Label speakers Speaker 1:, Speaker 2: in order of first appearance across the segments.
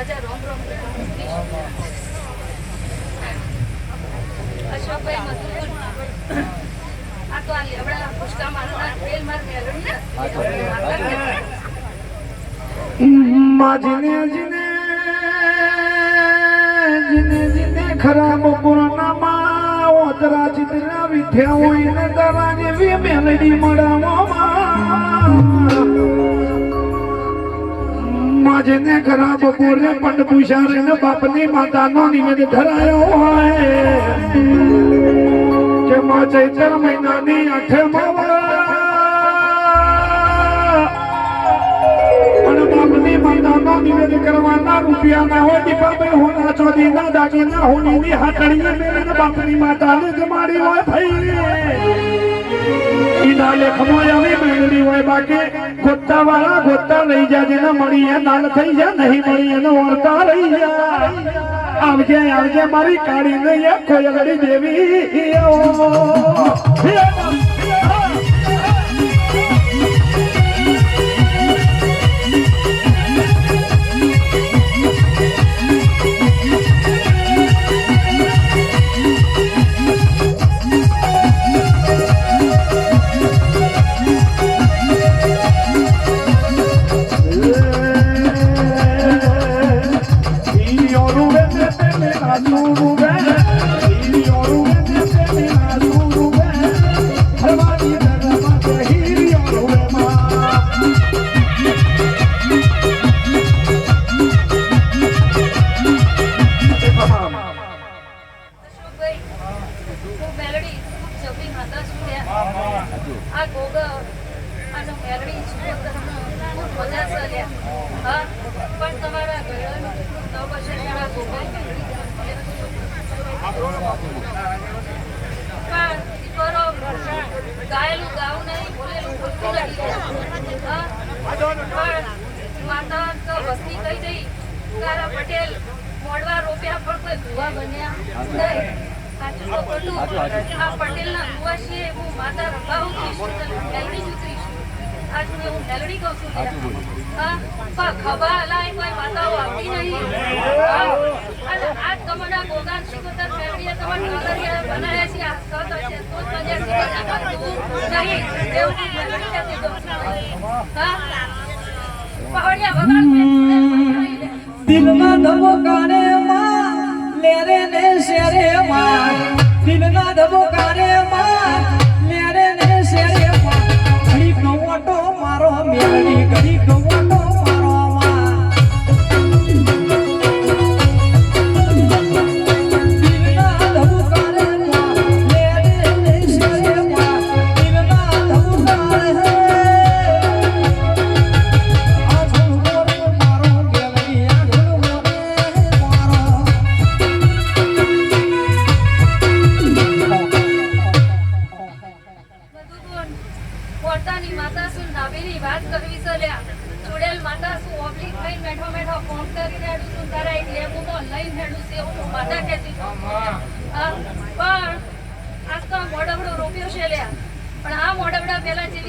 Speaker 1: રાજા રોમ રોમ અશોકભાઈ મધુપુર આ તો આ લેવડા પુષ્કા મારના તેલ માર મેળવી
Speaker 2: માજને ખરાબ પૂર્ણમાં ઓતરા ચિતરા વિઠ્યા હોય ને દરા જેવી મળવામાં. મળાવવામાં માજીને ખરાબ પૂરે પંડ પુષારે ને બાપની માતાનો નિવેદ ધરાયો હોય. કે માં ચૈતર મહિનાની આઠમા અને બાપની માતાનો કરવાના રૂપિયાના હોય દીપાભાઈ હોના ચોદીના દાગીના મેળીને બાપની માતાને જમાડી હોય ભાઈ. ઈના લેખમાં આવી મેળવી હોય બાકી ગોતા વાળા ગોતા લઈ જા, જેને મળી એ નાલ થઈ જા, નહીં મળી એને ઓળતા લઈ જા. આવજે આવજે મારી કાળી કોઈ અગડી દેવી
Speaker 1: ગોગા આનો મેલડી છું મજા છે હા, પણ તમારા ઘરનું કરો ગાયેલું ગાવું નહીં બોલેલું નથી. હા, પણ માતા તો વસ્તી કહી દઈ. તારા પટેલ મોડવા રોપ્યા પણ કોઈ ભૂવા બન્યા નહીં. ખોટું આ પટેલના છીએ હું ખભા હલાય કોઈ માતાઓ આવતી નહીં આજ તમારા ગોગાન શિકોતર બનાવ્યા છે
Speaker 3: માં લેરે ને શેરે માં દિલના ધબકારે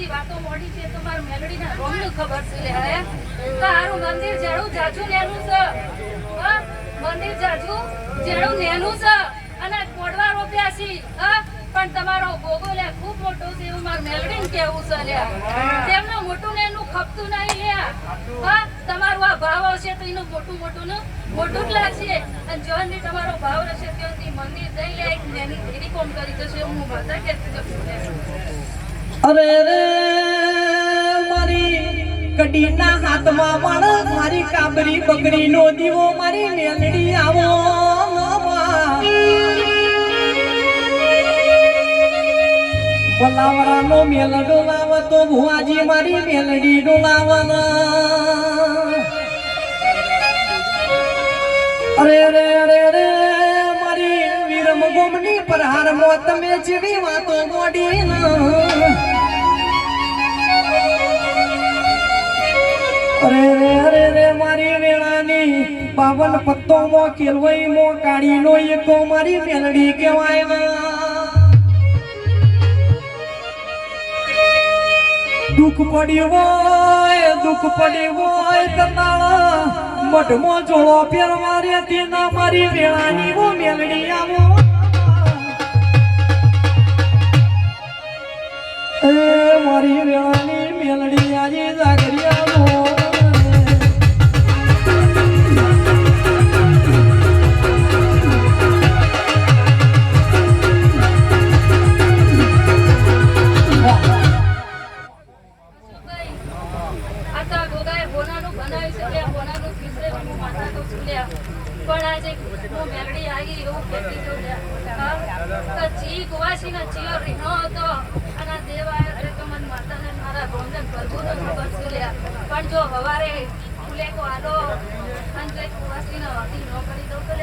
Speaker 1: મોડવડા વાતો મોડી છે તો મારું મેલડીના રોમનું ખબર છે લે હે? તારું મંદિર જેડું જાજુ નેનું છે. હા, મંદિર જાજુ જેડું નેનું છે. અને કોડવા રોપ્યા છે હા? પણ તમારો ગોગો લે ખૂબ મોટો છે એવું મારું મેલડીને કેવું છે લ્યા તેમનું મોટું ને એનું ખપતું નહીં લે. હા? તમારું આ ભાવ હશે તો એનું મોટું મોટું નું મોટું જ લાગશે. અને જ્યોનથી તમારો ભાવ રહેશે ત્યાંથી મંદિર જઈ લે નેની દેરી કોમ કરી જશે હું માતા કહેતી જશું
Speaker 3: અરે રે, મારી કડીના હાથમાં માણસ મારી કાબરી બકરીનો દીવો મારી મેલડી આવો પલાવરાનો મેલ ડોલાવ તો ભુવાજી મારી મેલડી ડોલાવાના અરે રે રે રે, મારી વીરમ ગોમની પરહાર મો તમે જેવી વાતો મોડી અરે અરે મારી વેળાની પાવન પત્તો મો કેલવઈ મો કાળી નો એકો મારી મેલડી કેવાય દુઃખ પડી હોય, દુઃખ પડી હોય તનાળા મઢમાં જોડો પહેરવા રે, તેના મારી વેળાની ઓ મેલડી આવો. મારી વેળાની મેલડી આજે
Speaker 1: જાગરી આવો. પણ આજે હું મેલડી આવી એવું કહેતી તો ચી કુવાસીનો ચિયો રીહણો હતો. અને દેવાય દેવ એટલે તો મને માતાને મારા રોમને ભરભૂતો ખબર છે લ્યા. પણ જો હવારે ફૂલેકો આલો અને જે હતી નો કરી દઉં તો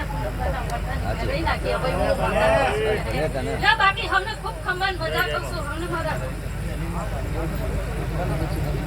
Speaker 1: લ્યા, બાકી હમને ખૂબ ખંભાન મજા કરું છું અમને મારા